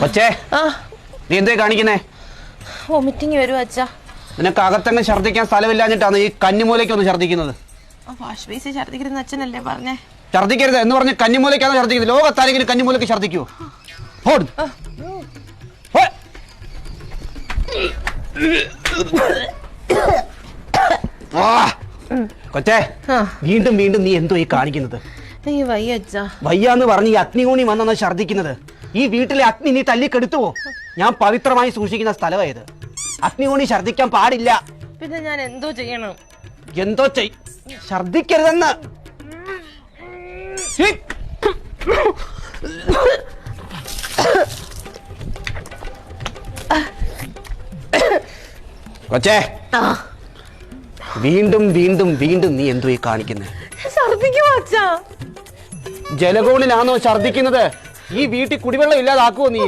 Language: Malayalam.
കൊച്ചേ നീ എന്തേ കാണിക്കുന്നേ? വോമിറ്റിങ് വരും അച്ഛാ. നിനക്ക് അകത്തങ്ങ് ഛർദ്ദിക്കാൻ സ്ഥലമില്ലാഞ്ഞിട്ടാണ് ഈ കന്നിമൂലയ്ക്ക് ഒന്ന് ഛർദ്ദിക്കുന്നത് വാഷ് അച്ഛനല്ലേ പറഞ്ഞേ? ഛർദ്ദിക്കരുത് എന്ന് പറഞ്ഞ് കന്നിമൂലയ്ക്കാണ് ഛർദ്ദിക്കുന്നത്? ലോകത്താരെങ്കിലും കന്നിമൂലയ്ക്ക് ഛർദ്ദിക്കുവോ. കൊച്ചേ. വീണ്ടും വീണ്ടും നീ എന്തോ ഈ കാണിക്കുന്നത്? വയ്യ വയ്യാന്ന് പറഞ്ഞ് ഈ അഗ്നികൂണി വന്നാണ് ഛർദ്ദിക്കുന്നത്. ഈ വീട്ടിലെ അഗ്നി നീ തല്ലിക്കെടുത്തുവോ? ഞാൻ പവിത്രമായി സൂക്ഷിക്കുന്ന സ്ഥലമായത് അഗ്നികോണി ഛർദിക്കാൻ പാടില്ല. പിന്നെ ഞാൻ എന്തോ ചെയ്യണം. എന്തോ ചെയ് ഛർദിക്കരുതെന്ന്. കൊച്ചേ വീണ്ടും വീണ്ടും വീണ്ടും നീ എന്തോ ഈ കാണിക്കുന്നത് ഛർദിക്കുമോ അച്ഛാ. ജലകോണിലാണോ ഛർദ്ദിക്കുന്നത്? ഈ വീട്ടിൽ കുടിവെള്ളം ഇല്ലാതാക്കുവോ നീ